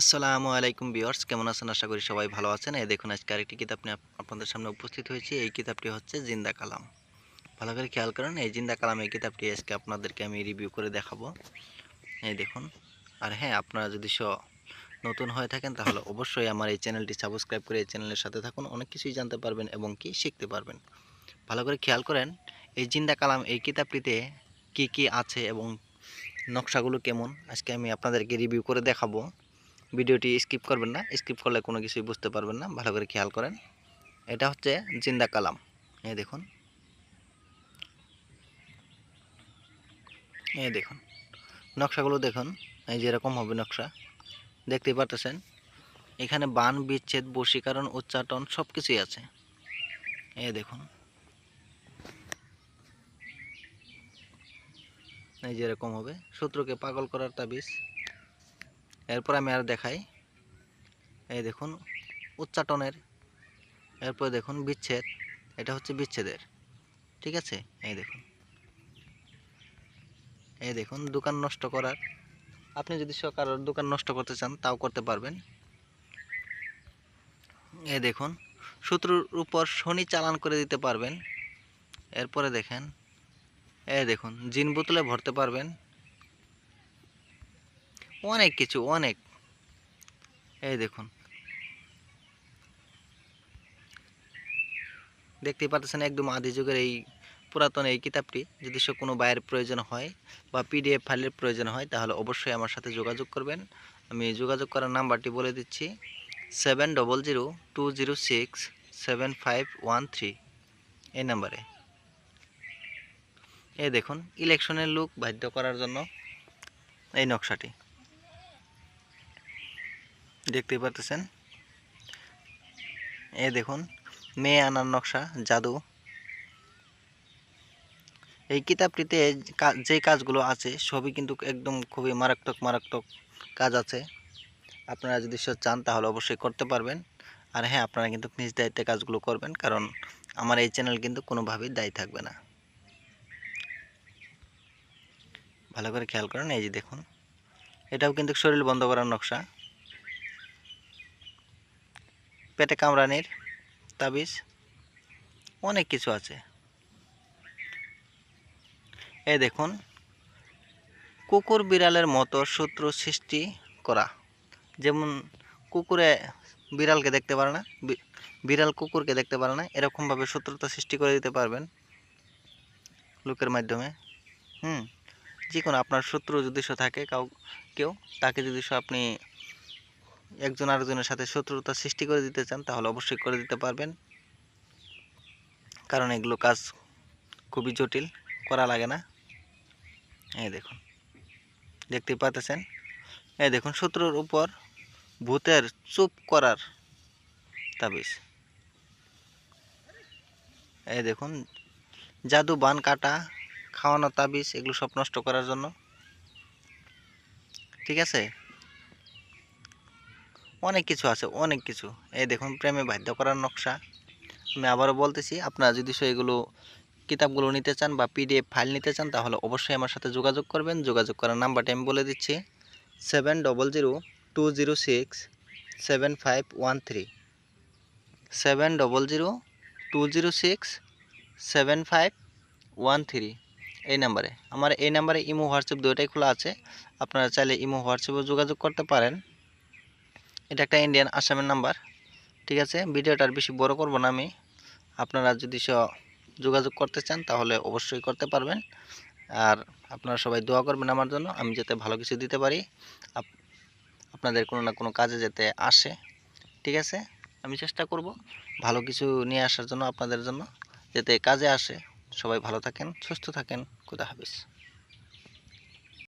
আসসালামু আলাইকুম বিয়ার্স কেমন আছেন? আশা করি সবাই ভালো আছেন। এই দেখুন, আজকে আরেকটি কিতাব নিয়ে আপনাদের সামনে উপস্থিত হয়েছি। এই কিতাবটি হচ্ছে জিন্দা কালাম। ভালো করে খেয়াল করেন, এই জিন্দা কালাম এই কিতাবটি আজকে আপনাদেরকে আমি রিভিউ করে দেখাবো। এই দেখুন, আর হ্যাঁ আপনারা যদি স নতুন হয়ে থাকেন, তাহলে অবশ্যই আমার এই চ্যানেলটি সাবস্ক্রাইব করে এই চ্যানেলের সাথে থাকুন, অনেক কিছুই জানতে পারবেন এবং কি শিখতে পারবেন। ভালো করে খেয়াল করেন, এই জিন্দা কালাম এই কিতাবটিতে কি কি আছে এবং নকশাগুলো কেমন? আজকে আমি আপনাদেরকে রিভিউ করে দেখাবো। ভিডিওটি স্কিপ করবেন না, স্কিপ করলে কোনো কিছুই বুঝতে পারবেন না, ভালো করে খেয়াল করেন। এটা হচ্ছে জিন্দা কালাম, এই দেখুন। এই দেখুন, নকশাগুলো দেখুন, এই যেরকম হবে নকশা। দেখতেই পারতেছেন, এখানে বান, বিচ্ছেদ, বশীকরণ, উচ্চাটন সব কিছুই আছে। এই দেখুন। এই যেরকম হবে, শত্রুকে পাগল করার তাবিজ। এরপর আমি আর দেখাই। এই দেখুন, উচ্চাটনের। এরপর দেখুন, বিচ্ছেদ। এটা হচ্ছে বিচ্ছেদের। ঠিক আছে? এই দেখুন। এই দেখুন, দোকান নষ্ট করার। আপনি যদি কারোর দোকান নষ্ট করতে চান, তাও করতে পারবেন। এই দেখুন, শত্রুর উপর শনি চালান করে দিতে পারবেন। এরপরে দেখেন, এই দেখুন, জিন বোতলে ভরতে পারবেন। অনেক কিছু, অনেক। এই দেখুন। দেখতেই পাচ্ছেন একদম আদি যুগের এই পুরাতন এই কিতাবটি। যদি সে কোনো বাইয়ের প্রয়োজন হয় বা পিডিএফ ফাইলের প্রয়োজন হয়, তাহলে অবশ্যই আমার সাথে যোগাযোগ করবেন। আমি যোগাযোগ করার নাম্বারটি বলে দিচ্ছি, seven double zero two zero six seven five one three এই নাম্বারে। এই দেখুন, ইলেকশনের লুক বাধ্য করার জন্য এই নকশাটি। দেখতেই পারতেছেন। এই দেখুন, মেয়ে আনার নকশা, জাদু। এই কিতাবটিতে যে কাজগুলো আছে, সবই কিন্তু একদম খুবই মারাত্মক মারাত্মক কাজ আছে। আপনারা যদি সে চান, তাহলে অবশ্যই করতে পারবেন। আর হ্যাঁ আপনারা কিন্তু নিজ দায়িত্বে কাজগুলো করবেন, কারণ আমার এই চ্যানেল কিন্তু কোনোভাবেই দায়ী থাকবে না। ভালো করে খেয়াল করেন, এই যে দেখুন। এটাও কিন্তু শরীর বন্ধ করার নকশা। পেটে কামড়ানির তাবিজ, অনেক কিছু আছে। এ দেখুন, কুকুর বিড়ালের মতো শত্রু সৃষ্টি করা। যেমন কুকুরে বিড়ালকে দেখতে পারে না বিড়াল কুকুরকে দেখতে পারে না, এরকমভাবে শত্রুতা সৃষ্টি করে দিতে পারবেন লোকের মাধ্যমে। হুম, যে কোনো আপনার শত্রু যদি থাকে কাউ কেউ, তাকে যদি সে আপনি একজন আরেকজনের সাথে শত্রুতা সৃষ্টি করে দিতে চান, তাহলে অবশ্যই করে দিতে পারবেন। কারণ এগুলো কাজ খুবই জটিল, করা লাগে না। এই দেখুন, দেখতেই পাচ্ছেন? এই দেখুন, শত্রুর উপর ভূতের চুপ করার তাবিজ। এই দেখুন, জাদু, বান, কাটা, খাওয়ানো তাবিজ, এগুলো সব নষ্ট করার জন্য। ঠিক আছে? অনেক কিছু আছে, অনেক কিছু। এই দেখুন, প্রেমে বাধ্য করার নকশা। আমি আবারও বলতেছি, আপনারা যদি এগুলো কিতাবগুলো নিতে চান বা পিডিএফ ফাইল নিতে চান, তাহলে অবশ্যই আমার সাথে যোগাযোগ করবেন। যোগাযোগ করার নাম্বারটা আমি বলে দিচ্ছি, seven double zero two zero six seven five one three. Seven double zero two zero six seven five one three, এই নাম্বারে। আমার এই নাম্বারে ইমো, হোয়াটসঅ্যাপ দুটোই খোলা আছে। আপনারা চাইলে ইমো হোয়াটসঅ্যাপে যোগাযোগ করতে পারেন। এটা একটা ইন্ডিয়ান আসামের নাম্বার ঠিক আছে? ভিডিওটা আর বেশি বড় করব না আমি। আপনারা যদি স যোগাযোগ করতে চান, তাহলে অবশ্যই করতে পারবেন। আর আপনারা সবাই দোয়া করবেন আমার জন্য, আমি যাতে ভালো কিছু দিতে পারি। আপ- আপনাদের কোনো না কোনো কাজে যাতে আসে, ঠিক আছে? আমি চেষ্টা করব ভালো কিছু নিয়ে আসার জন্য আপনাদের জন্য, যাতে কাজে আসে। সবাই ভালো থাকেন, সুস্থ থাকেন। খুদা হাফিজ।